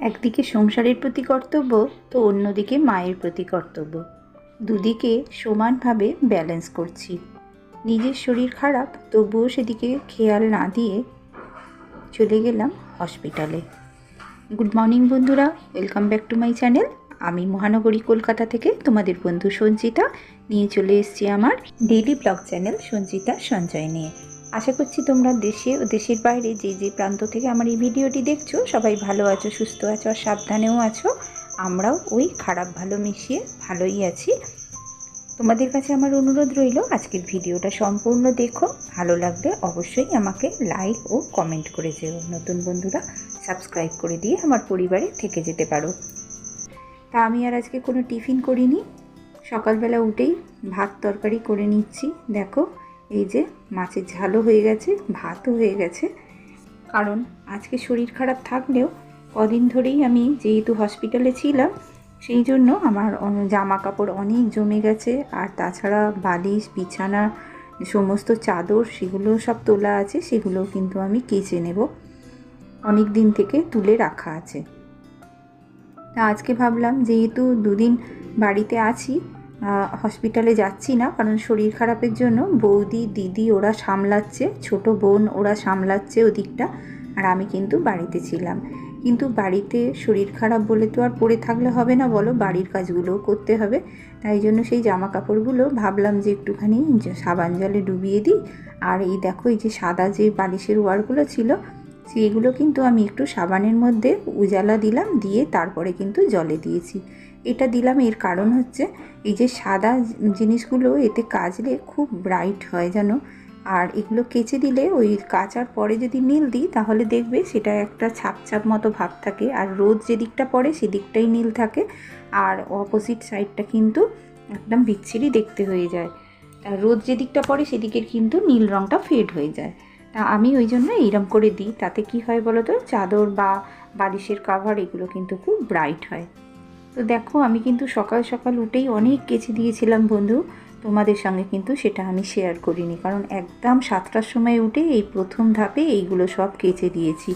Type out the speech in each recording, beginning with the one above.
একদিকে সংসারের প্রতি কর্তব্য তো অন্যদিকে মায়ের প্রতি কর্তব্য। দুদিকে সমানভাবে ব্যালেন্স করছি। নিজের শরীর খারাপ, তবুও সেদিকে খেয়াল না দিয়ে চলে গেলাম হসপিটালে। গুড মর্নিং বন্ধুরা, welcome back to my channel. আমি মহানগরী কলকাতা থেকে তোমাদের বন্ধু সঞ্চিতা। নিয়ে চলে এসেছি আমার ডেইলি ব্লগ চ্যানেল সঞ্চিতা সঞ্চয় নিয়ে। আশা করছি তোমরা দেশে ও দেশের বাইরে যে যে প্রান্ত থেকে আমার এই ভিডিওটি দেখছ, সবাই ভালো আছো, সুস্থ আছো আর সাবধানেও আছো। আমরাও ওই খারাপ, ভালো মিশিয়ে ভালোই আছি। তোমাদের কাছে আমার অনুরোধ রইল, আজকের ভিডিওটা সম্পূর্ণ দেখো। ভালো লাগলে অবশ্যই আমাকে লাইক ও কমেন্ট করে যেও। নতুন বন্ধুরা, সাবস্ক্রাইব করে দিয়ে আমার পরিবারে থেকে যেতে পারো। তা আমি আর আজকে কোনো টিফিন করিনি। সকালবেলা উঠেই ভাত তরকারি করে নিচ্ছি, দেখো। এই যে মাছের ঝালও হয়ে গেছে, ভাতও হয়ে গেছে। কারণ আজকে শরীর খারাপ থাকলেও কদিন ধরেই আমি যেহেতু হসপিটালে ছিলাম, সেই জন্য আমার জামা কাপড় অনেক জমে গেছে। আর তাছাড়া বালিশ, বিছানা, সমস্ত চাদর, সেগুলো সব তোলা আছে, সেগুলোও কিন্তু আমি কেচে নেব। অনেক দিন থেকে তুলে রাখা আছে। তা আজকে ভাবলাম, যেহেতু দুদিন বাড়িতে আছি হসপিটালে যাচ্ছি না, কারণ শরীর খারাপের জন্য বৌদি, দিদি ওরা সামলাচ্ছে, ছোট বোন ওরা সামলাচ্ছে ওদিকটা, আর আমি কিন্তু বাড়িতে ছিলাম। কিন্তু বাড়িতে শরীর খারাপ বলে তো আর পড়ে থাকলে হবে না বলো, বাড়ির কাজগুলোও করতে হবে। তাই জন্য সেই জামা কাপড়গুলো ভাবলাম যে একটুখানি সাবান জলে ডুবিয়ে দিই। আর এই দেখো, এই যে সাদা যে বালিশের ওয়ারগুলো ছিল সেইগুলো কিন্তু আমি একটু সাবানের মধ্যে উজালা দিলাম, দিয়ে তারপরে কিন্তু জলে দিয়েছি। এটা দিলাম, এর কারণ হচ্ছে এই যে সাদা জিনিসগুলো এতে কাচলে খুব ব্রাইট হয় যেন আর এগুলো কেচে দিলে ওই কাচার পরে যদি নীল দিই, তাহলে দেখবে সেটা একটা ছাপ ছাপ মতো ভাব থাকে। আর রোদ যেদিকটা পড়ে সেদিকটাই নীল থাকে। আর অপোজিট সাইডটা কিন্তু একদম বিচ্ছিরি দেখতে হয়ে যায়। আর রোদ যেদিকটা পড়ে সেদিকের কিন্তু নীল রঙটা ফেড হয়ে যায়। তা আমি ওই জন্য এইরম করে দিই। তাতে কি হয় বলো তো? চাদর বা বালিশের কাভার এগুলো কিন্তু খুব ব্রাইট হয়। তো দেখো, আমি কিন্তু সকাল সকাল উঠেই অনেক কেচে দিয়েছিলাম বন্ধু। তোমাদের সঙ্গে কিন্তু সেটা আমি শেয়ার করিনি। কারণ একদম সাতটার সময় উঠে এই প্রথম ধাপে এইগুলো সব কেচে দিয়েছি।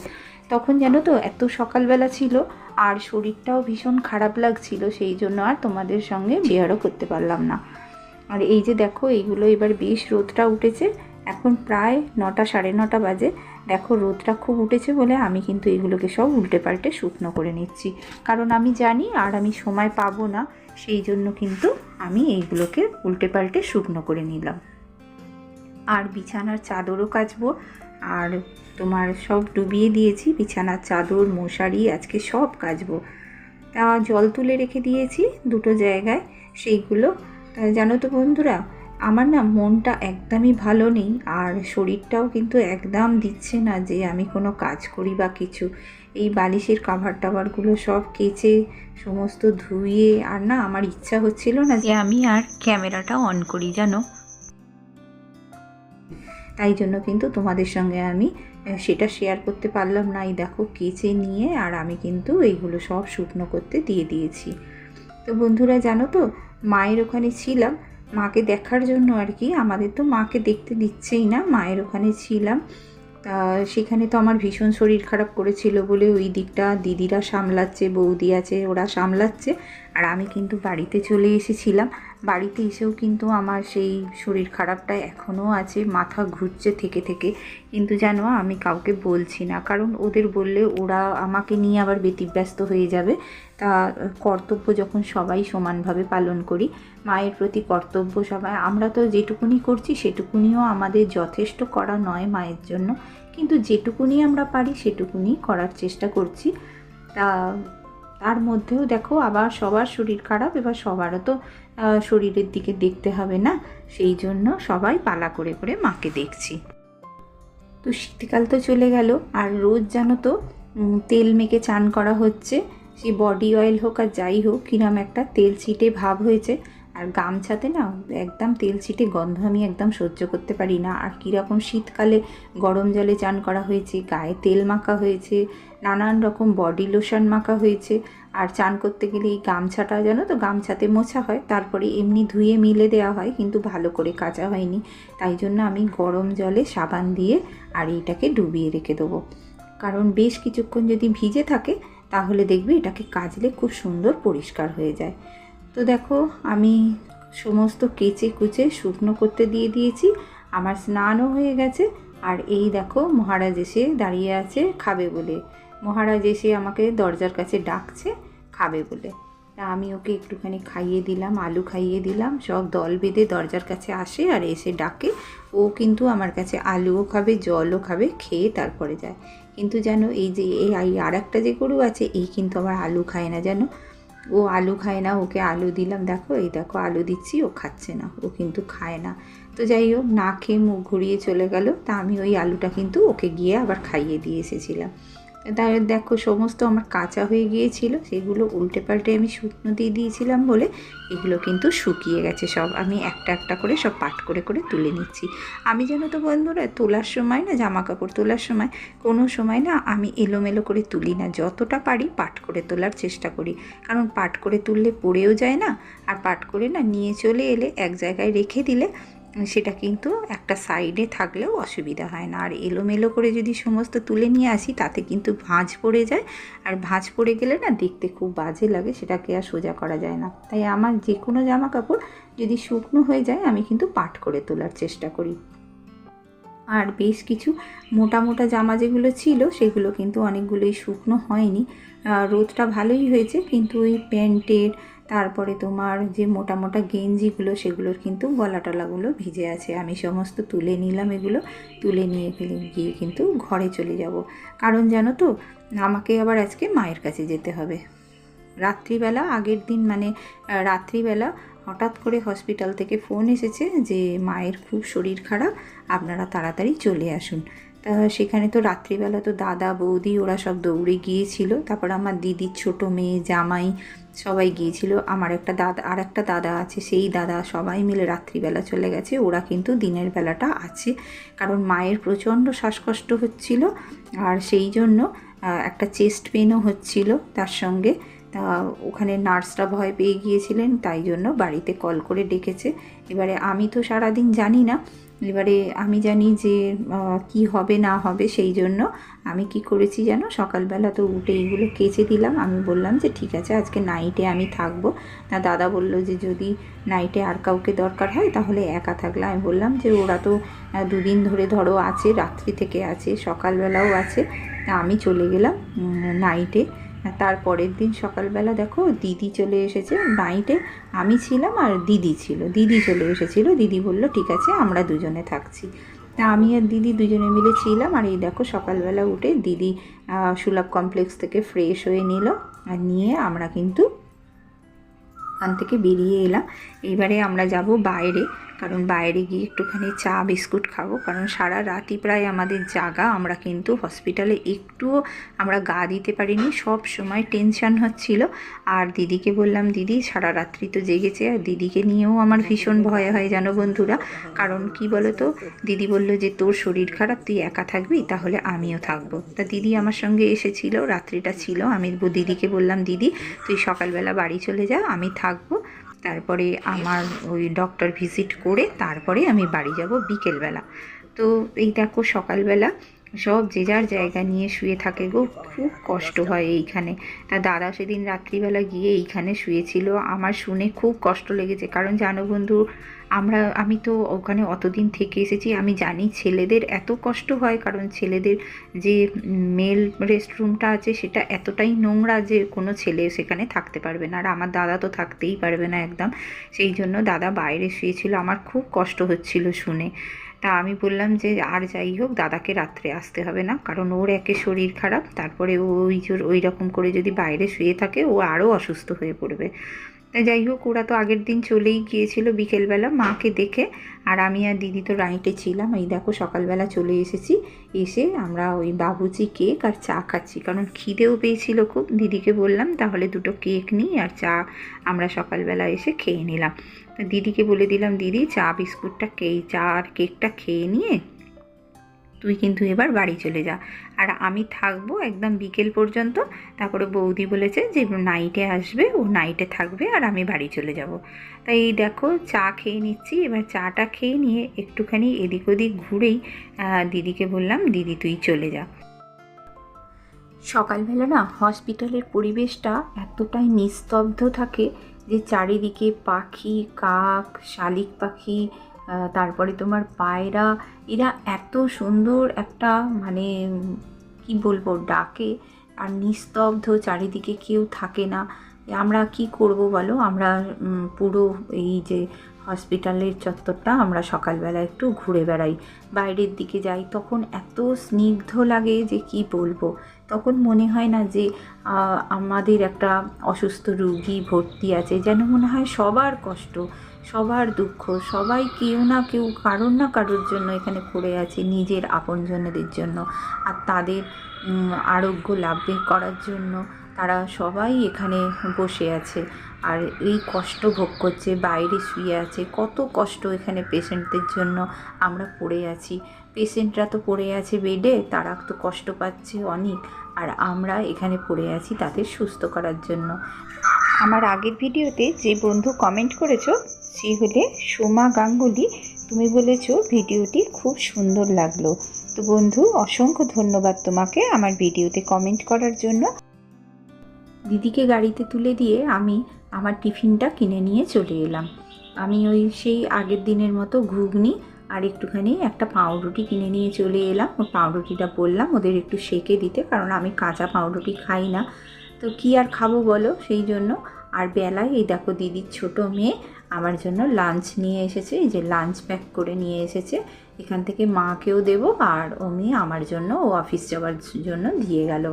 তখন জানো তো, এত সকালবেলা ছিল, আর শরীরটাও ভীষণ খারাপ লাগছিল, সেই জন্য আর তোমাদের সঙ্গে শেয়ারও করতে পারলাম না। আর এই যে দেখো, এইগুলো এবার বেশ রোদটা উঠেছে। এখন প্রায় নটা, সাড়ে নটা বাজে। দেখো, রোদটা খুব উঠেছে বলে আমি কিন্তু এগুলোকে সব উল্টে পাল্টে শুকনো করে নিচ্ছি। কারণ আমি জানি আর আমি সময় পাবো না, সেই জন্য কিন্তু আমি এইগুলোকে উল্টে পাল্টে শুকনো করে নিলাম। আর বিছানার চাদরও কাচবো। আর তোমার সব ডুবিয়ে দিয়েছি, বিছানার চাদর, মশারি, আজকে সব কাচবো। তা জল তুলে রেখে দিয়েছি দুটো জায়গায়, সেইগুলো। তা জানো তো বন্ধুরা আমার না মনটা একদমই ভালো নেই, আর শরীরটাও কিন্তু একদম দিচ্ছে না যে আমি কোনো কাজ করি বা কিছু। এই বালিশের কাভার টাভারগুলো সব কেচে সমস্ত ধুয়ে, আর না আমার ইচ্ছা হচ্ছিল না যে আমি আর ক্যামেরাটা অন করি, জানো? তাই জন্য কিন্তু তোমাদের সঙ্গে আমি সেটা শেয়ার করতে পারলাম না। এই দেখো কেচে নিয়ে, আর আমি কিন্তু এইগুলো সব শুকনো করতে দিয়ে দিয়েছি। তো বন্ধুরা জানো তো, মায়ের ওখানে ছিলাম মাকে দেখার জন্য আর কি। আমাদের তো মাকে দেখতে দিচ্ছেই না, মায়ের ওখানে ছিলাম। সেখানে তো আমার ভীষণ শরীর খারাপ করেছিল বলে ওই দিকটা দিদিরা সামলাচ্ছে, বৌদি আছে, ওরা সামলাচ্ছে। আর আমি কিন্তু বাড়িতে চলে এসেছিলাম। বাড়িতে এসেও কিন্তু আমার সেই শরীর খারাপটা এখনও আছে, মাথা ঘুরছে থেকে থেকে। কিন্তু জানো, আমি কাউকে বলছি না। কারণ ওদের বললে ওরা আমাকে নিয়ে আবার ব্যতিব্যস্ত হয়ে যাবে। তা কর্তব্য যখন সবাই সমানভাবে পালন করি, মায়ের প্রতি কর্তব্য সবাই, আমরা তো যেটুকুনি করছি সেটুকুনিও আমাদের যথেষ্ট করা নয় মায়ের জন্য। কিন্তু যেটুকুনি আমরা পারি সেটুকুনি করার চেষ্টা করছি। তা, তার মধ্যেও দেখো আবার সবার শরীর খারাপ, এবার সবারও তো শরীরের দিকে দেখতে হবে না। সেই জন্য সবাই পালা করে করে মাকে দেখছি। তো শীতকাল তো চলে গেল, আর রোজ জানো তো তেল মেখে চান করা হচ্ছে। সে বডি অয়েল হোক আর যাই হোক, কিরম একটা তেল ছিটে ভাব হয়েছে। আর গামছাতে না একদম তেল ছিটে গন্ধ আমি একদম সহ্য করতে পারি না। আর কীরকম শীতকালে গরম জলে চান করা হয়েছে, গায়ে তেল মাখা হয়েছে, নানান রকম বডি লোশন মাখা হয়েছে। আর চান করতে গেলে এই গামছাটা জানো তো, গামছাতে মোছা হয়, তারপরে এমনি ধুয়ে মিলে দেওয়া হয়, কিন্তু ভালো করে কাচা হয়নি। তাই জন্য আমি গরম জলে সাবান দিয়ে আর এইটাকে ডুবিয়ে রেখে দেবো। কারণ বেশ কিছুক্ষণ যদি ভিজে থাকে তাহলে দেখবে এটাকে কাজলে খুব সুন্দর পরিষ্কার হয়ে যায়। তো দেখো, আমি সমস্ত কেচে কুচে শুকনো করতে দিয়ে দিয়েছি, আমার স্নানও হয়ে গেছে। আর এই দেখো, মহারাজ এসে দাঁড়িয়ে আছে খাবে বলে। মহারাজ এসে আমাকে দরজার কাছে ডাকছে, খাবে বলে। তা আমি ওকে একটুখানি খাইয়ে দিলাম, আলু খাইয়ে দিলাম, সব দল বেঁধে দরজার কাছে আসে আর এসে ডাকে। ও কিন্তু আমার কাছে আলুও খাবে, জলও খাবে, খেয়ে তারপরে যায়। কিন্তু জানো, এই যে এই আর একটা যে গরু আছে, এই কিন্তু আবার আলু খায় না, জানো? ও আলু খায় না, ওকে আলু দিলাম, দেখো, এই দেখো, আলু দিচ্ছি, ও খাচ্ছে না, ও কিন্তু খায় না। তো যাই হোক, না খেয়ে মুখ ঘুরিয়ে চলে গেল, তা আমি ওই আলুটা কিন্তু ওকে গিয়ে আবার খাইয়ে দিয়ে এসেছিলাম। তাই দেখো সমস্ত আমার কাঁচা হয়ে গিয়েছিল, সেগুলো উল্টে পাল্টে আমি শুকনো দিয়ে দিয়েছিলাম বলে এগুলো কিন্তু শুকিয়ে গেছে সব। আমি একটা একটা করে সব পাট করে করে তুলে নিচ্ছি। আমি যেন তো বন্ধুরা, তোলার সময় না জামা কাপড় তোলার সময় কোনো সময় না আমি এলোমেলো করে তুলি না। যতটা পারি পাট করে তোলার চেষ্টা করি। কারণ পাট করে তুললে পড়েও যায় না, আর পাট করে না নিয়ে চলে এলে এক জায়গায় রেখে দিলে সেটা কিন্তু একটা সাইডে থাকলেও অসুবিধা হয় না। আর এলোমেলো করে যদি সমস্ত তুলে নিয়ে আসি, তাতে কিন্তু ভাঁজ পড়ে যায়। আর ভাঁজ পড়ে গেলে না দেখতে খুব বাজে লাগে, সেটাকে আর সোজা করা যায় না। তাই আমার যে কোনো জামা কাপড় যদি শুকনো হয়ে যায়, আমি কিন্তু পাট করে তোলার চেষ্টা করি। আর বেশ কিছু মোটা মোটা জামা যেগুলো ছিল, সেগুলো কিন্তু অনেকগুলোই শুকনো হয়নি। রোদটা ভালোই হয়েছে, কিন্তু ওই প্যান্টের তারপরে তোমার যে মোটা মোটা গেঞ্জিগুলো, সেগুলোর কিন্তু গলা টলাগুলো ভিজে আছে। আমি সমস্ত তুলে নিলাম এগুলো, তুলে নিয়ে ফেলে, গিয়ে কিন্তু ঘরে চলে যাব। কারণ জানো তো, আমাকে আবার আজকে মায়ের কাছে যেতে হবে। রাত্রিবেলা, আগের দিন মানে রাত্রিবেলা হঠাৎ করে হসপিটাল থেকে ফোন এসেছে যে মায়ের খুব শরীর খারাপ, আপনারা তাড়াতাড়ি চলে আসুন। তা সেখানে তো রাত্রিবেলা তো দাদা, বৌদি ওরা সব দৌড়ে গিয়েছিল। তারপর আমার দিদির ছোট মেয়ে, জামাই সবাই গিয়েছিল। আমার একটা দাদা, আর একটা দাদা আছে, সেই দাদা সবাই মিলে রাত্রিবেলা চলে গেছে। ওরা কিন্তু দিনের বেলাটা আছে। কারণ মায়ের প্রচণ্ড শ্বাসকষ্ট হচ্ছিল, আর সেই জন্য একটা চেস্ট পেনও হচ্ছিল তার সঙ্গে। তা ওখানে নার্সরা ভয় পেয়ে গিয়েছিলেন, তাই জন্য বাড়িতে কল করে ডেকেছে। এবারে আমি তো সারাদিন জানি না এবারে আমি জানি যে কি হবে না হবে সেই জন্য আমি কি করেছি যেন সকালবেলা তো উঠে এইগুলো কেচে দিলাম। আমি বললাম যে, ঠিক আছে, আজকে নাইটে আমি থাকব। তা দাদা বলল যে, যদি নাইটে আর কাউকে দরকার হয়, তাহলে একা থাকলে। আমি বললাম যে, ওরা তো দুদিন ধরে ধরো আছে, রাত্রি থেকে আছে, সকালবেলাও আছে। আমি চলে গেলাম নাইটে তার পরের দিন সকালবেলা দেখো দিদি চলে এসেছে নাইটে আমি ছিলাম আর দিদি ছিল। দিদি চলে এসেছিল। দিদি বলল, ঠিক আছে, আমরা দুজনে থাকছি। তা আমি আর দিদি দুজনে মিলে ছিলাম আর এই দেখো সকালবেলা উঠে দিদি সুলভ কমপ্লেক্স থেকে ফ্রেশ হয়ে নিল। আর নিয়ে আমরা কিন্তু ওখান থেকে বেরিয়ে এলাম। এবারে আমরা যাব বাইরে। কারণ বাইরে গিয়ে একটুখানি চা, বিস্কুট খাব। কারণ সারা রাতই প্রায় আমাদের জাগা। আমরা কিন্তু হসপিটালে একটুও আমরা গা দিতে পারিনি। সব সময় টেনশান হচ্ছিল। আর দিদিকে বললাম, দিদি, সারা রাত্রি তো জেগেছে। আর দিদিকে নিয়েও আমার ভীষণ ভয় হয় জানো বন্ধুরা। কারণ কি বলো তো দিদি বলল যে, তোর শরীর খারাপ, তুই একা থাকবি? তাহলে আমিও থাকব। তা দিদি আমার সঙ্গে এসেছিল, রাত্রিটা ছিল। আমি দিদিকে বললাম, দিদি, তুই সকালবেলা বাড়ি চলে যা, আমি থাকব। তারপরে আমার ওই ডক্টর ভিজিট করে তারপরে আমি বাড়ি যাব বিকেলবেলা। তো এই দেখো সকালবেলা সব যে যার জায়গা নিয়ে শুয়ে থাকে গো, খুব কষ্ট হয় এইখানে। তা দাদা সেদিন রাত্রিবেলা গিয়ে এইখানে শুয়েছিল। আমার শুনে খুব কষ্ট লেগেছে। কারণ জানো বন্ধু আমরা, আমি তো ওখানে অতদিন থেকে এসেছি। আমি জানি ছেলেদের এত কষ্ট হয়, কারণ ছেলেদের যে মেল রেস্টরুমটা আছে, সেটা এতটাই নোংরা যে, কোনো ছেলে সেখানে থাকতে পারবে না। আর আমার দাদা তো থাকতেই পারবে না একদম। সেই জন্য দাদা বাইরে শুয়েছিল। আমার খুব কষ্ট হচ্ছিল শুনে। তা আমি বললাম যে, আর যাই হোক, দাদাকে রাত্রে আসতে হবে না। কারণ ওর একে শরীর খারাপ। তারপরে ওই ওই রকম করে যদি বাইরে শুয়ে থাকে, ও আরও অসুস্থ হয়ে পড়বে। যাই হোক, ওরা তো আগের দিন চলেই গিয়েছিল বিকেলবেলা মাকে দেখে। আর আমি আর দিদি তো রাইটে ছিলাম। এই দেখো, সকালবেলা চলে এসেছি। এসে আমরা ওই বাবুচি কেক আর চা খাচ্ছি। কারণ খিদেও পেয়েছিল খুব। দিদিকে বললাম, তাহলে দুটো কেক নিই আর চা আমরা সকালবেলা এসে খেয়ে নিলাম। দিদিকে বলে দিলাম, দিদি, চা, বিস্কুটটা খেয়ে, চা আর কেকটা খেয়ে নিয়ে তুই কিন্তু এবার বাড়ি চলে যা। আর আমি থাকব একদম বিকেল পর্যন্ত। তারপরে বৌদি বলেছে যে নাইটে আসবে, ও নাইটে থাকবে আর আমি বাড়ি চলে যাব। তাই দেখো চা খেয়ে নিচ্ছি। এবার চাটা খেয়ে নিয়ে একটুখানি এদিক ওদিক ঘুরেই দিদিকে বললাম, দিদি, তুই চলে যা। সকালবেলা না হসপিটালের পরিবেশটা এতটাই নিস্তব্ধ থাকে যে চারিদিকে পাখি, কাক, শালিক পাখি তারপরে তোমার পায়রা, এরা এত সুন্দর একটা মানে কি বলব, ডাকে আর নিস্তব্ধ, চারিদিকে কেউ থাকে না। আমরা কি করব বলো? আমরা পুরো এই যে হসপিটালের চত্বরটা আমরা সকালবেলা একটু ঘুরে বেড়াই। বাইরের দিকে যাই, তখন এত স্নিগ্ধ লাগে যে কি বলব? তখন মনে হয় না যে আমাদের একটা অসুস্থ রুগী ভর্তি আছে, যেন মনে হয় সবার কষ্ট। সবার দুঃখ। সবাই কেউ না কেউ কারোর না কারোর জন্য এখানে পড়ে আছে নিজের আপনজনদের জন্য। আর তাদের আরোগ্য লাভ করার জন্য তারা সবাই এখানে বসে আছে। আর এই কষ্ট ভোগ করছে, বাইরে শুয়ে আছে, কত কষ্ট এখানে পেশেন্টদের জন্য আমরা পড়ে আছি। পেশেন্টরা তো পড়ে আছে বেডে, তারা তো কষ্ট পাচ্ছে অনেক। আর আমরা এখানে পড়ে আছি তাদের সুস্থ করার জন্য। আমার আগের ভিডিওতে যে বন্ধু কমেন্ট করেছ সে হলে সোমা গাঙ্গুলি, তুমি বলেছ ভিডিওটি খুব সুন্দর লাগল। তো বন্ধু, অসংখ্য ধন্যবাদ তোমাকে আমার ভিডিওতে কমেন্ট করার জন্য। দিদিকে গাড়িতে তুলে দিয়ে আমি আমার টিফিনটা কিনে নিয়ে চলে এলাম। আমি ওই সেই আগের দিনের মতো ঘুগনি আর একটুখানি একটা পাউরুটি কিনে নিয়ে চলে এলাম। ও পাউরুটিটা বললাম, ওদের একটু সেকে দিতে, কারণ আমি কাঁচা পাউরুটি খাই না। তো কি আর খাব বলো, সেই জন্য আর বেলায় এই দেখো দিদির ছোট মেয়ে আমার জন্য লাঞ্চ নিয়ে এসেছে, এই যে লাঞ্চ প্যাক করে নিয়ে এসেছে। এখান থেকে মাকেও দেবো আর ও মেয়ে আমার জন্য ও অফিস যাওয়ার জন্য দিয়ে গেল।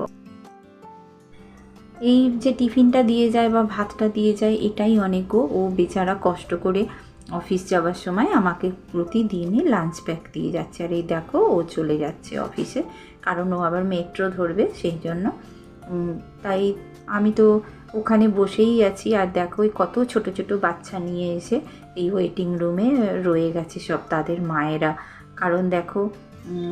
এই যে টিফিনটা দিয়ে যায় বা ভাতটা দিয়ে যায়, এটাই অনেক গো। ও বেচারা কষ্ট করে অফিস যাওয়ার সময় আমাকে প্রতিদিনই লাঞ্চ প্যাক দিয়ে যাচ্ছে। আর এই দেখো ও চলে যাচ্ছে অফিসে কারণ ও আবার মেট্রো ধরবে সেই জন্য। তাই আমি তো ওখানে বসেই আছি। আর দেখো, ওই কত ছোট ছোট বাচ্চা নিয়ে এসে এই ওয়েটিং রুমে রয়ে গেছে সব তাদের মায়েরা। কারণ দেখো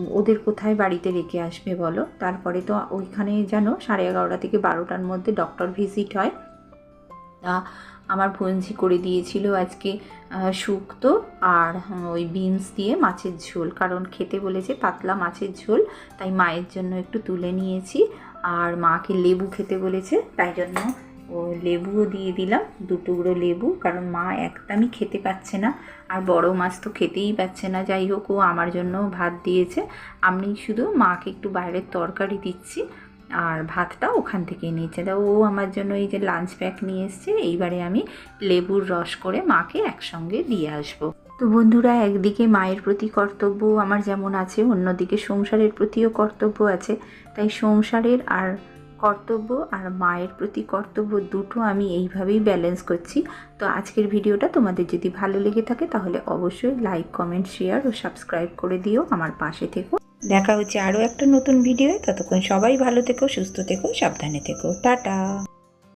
ওদের কোথায় বাড়িতে রেখে আসবে বলো? তারপরে তো ওইখানে জানো, সাড়ে এগারোটা থেকে বারোটার মধ্যে ডক্টর ভিজিট হয়। তা আমার ভঞ্জি করে দিয়েছিল আজকে শুক্তো আর ওই বিনস দিয়ে মাছের ঝোল। কারণ খেতে বলেছে পাতলা মাছের ঝোল, তাই মায়ের জন্য একটু তুলে নিয়েছি। আর মাকে লেবু খেতে বলেছে, তাই জন্য লেবুও দিয়ে দিলাম, দু টুকরো লেবু, কারণ মা একদমই খেতে পাচ্ছে না, আর বড় মাছ তো খেতেই পাচ্ছে না। যাই হোক, ও আমার জন্য ভাত দিয়েছে। আমি শুধু মাকে একটু বাইরের তরকারি দিচ্ছি, আর ভাতটা ওখান থেকে নিয়েছে। তা ও আমার জন্য এই যে লাঞ্চ প্যাক নিয়ে এসছে, এইবারে আমি লেবুর রস করে মাকে একসঙ্গে দিয়ে আসব। তো বন্ধুরা, একদিকে মায়ের প্রতি কর্তব্য আমার যেমন আছে, অন্যদিকে সংসারের প্রতিও কর্তব্য আছে। তাই সংসারের আর কর্তব্য আর মায়ের প্রতি কর্তব্য দুটো আমি এইভাবেই ব্যালেন্স করছি। তো আজকের ভিডিওটা তোমাদের যদি ভালো লেগে থাকে তাহলে অবশ্যই লাইক কমেন্ট শেয়ার ও সাবস্ক্রাইব করে দিও আমার পাশে থেকো। দেখা হচ্ছে আরও একটা নতুন ভিডিও ততক্ষণ সবাই ভালো থেকো, সুস্থ থেকো, সাবধানে থেকো। টাটা!